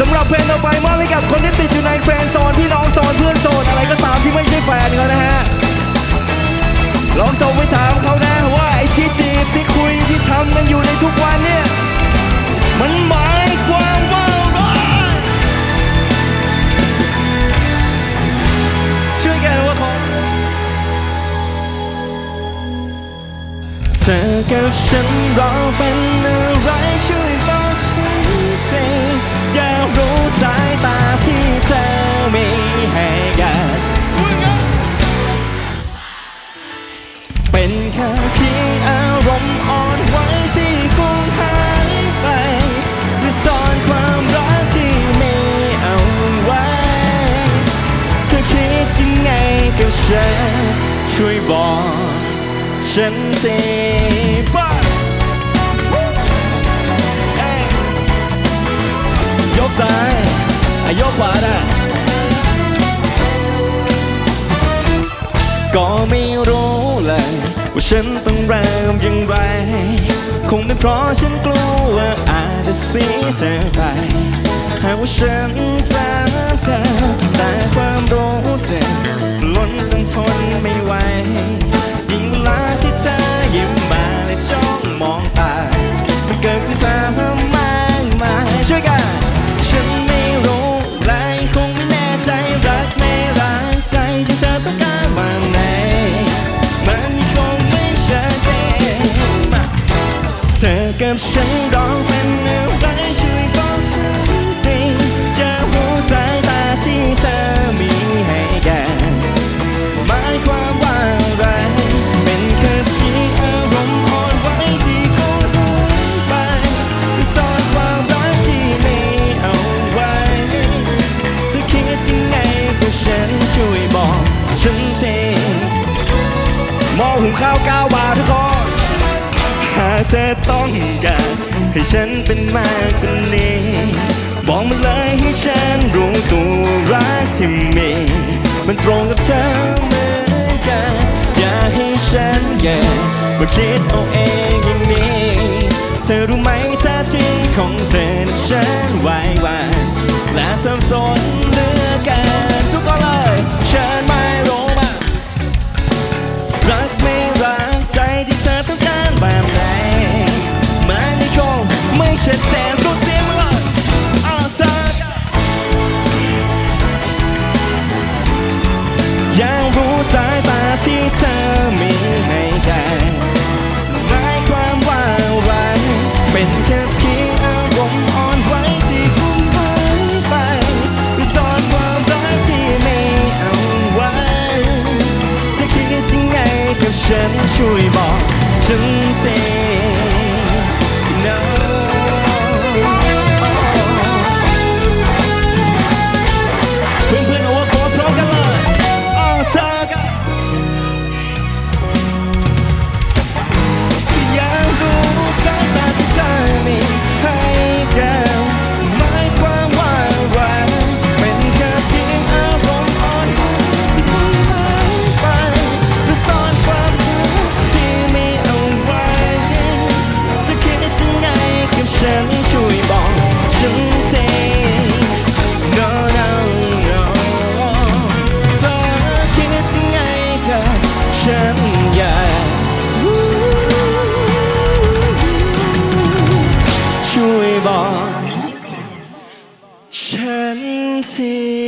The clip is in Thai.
สำหรับเพลงต่อไปมอบให้กับคนที่ติดอยู่ในแฟนโซนพี่น้องโซนเพื่อนโซนอะไรก็ตามที่ไม่ใช่แฟนเขานะฮะลองส่งไปถามเขานะว่าไอ้ที่จีบที่คุยที่ทำกันอยู่ในทุกวันเนี่ยมันหมายความว่าอะไรช่วยกันว่าขอเธอกับฉันเราเป็นอะไรช่วย อยากรู้สายตาที่เธอมีให้กันเป็นแค่เพียงอารมณ์อ่อนไหวที่คงหายไปหรือซ่อนความรักที่มีเอาไว้เธอคิดยังไงกับฉันช่วยบอกฉันสิ ซ้ายอะยกขวาได้ ก็ไม่รู้เลยว่าฉันต้องเริ่มอย่างไร คงเป็นเพราะฉันกลัวว่าอาจจะเสียเธอไปหากว่าฉันจะเธอ ธอกับฉันร้องเป็นอะไรช่วยบอกฉันสิจะรู้สายตาที่เธอมีให้กันหมายความว่าอะไร เป็นแค่เพียงอารมณ์อ่อนไหวที่ก็หายไปซ่อนความรักที่มีเอาไว้เธอคิดยังไงกับฉันช่วยบอกฉันทีมองหุงข้าวก้าวบาทุกคน เธอต้องการให้ฉันเป็นมากกว่านี้บอกมาเลยให้ฉันรู้ตัวรักที่มี มันตรงกับเธอเหมือนกัน อย่าให้ฉันแย่มาคิดเอาเองอย่างนี้ เธอรู้ไหมท่าทีของเธอฉันไหววานและสับสน ที่เธอมีให้กันหมายความว่าอะไรเป็นแค่เพียงอารมณ์อ่อนไหวที่คุ้มหายไปซ่อนความรักที่ไมีเอาไว้จะคิดยังไงกับฉันช่วยบอกฉันสิ No see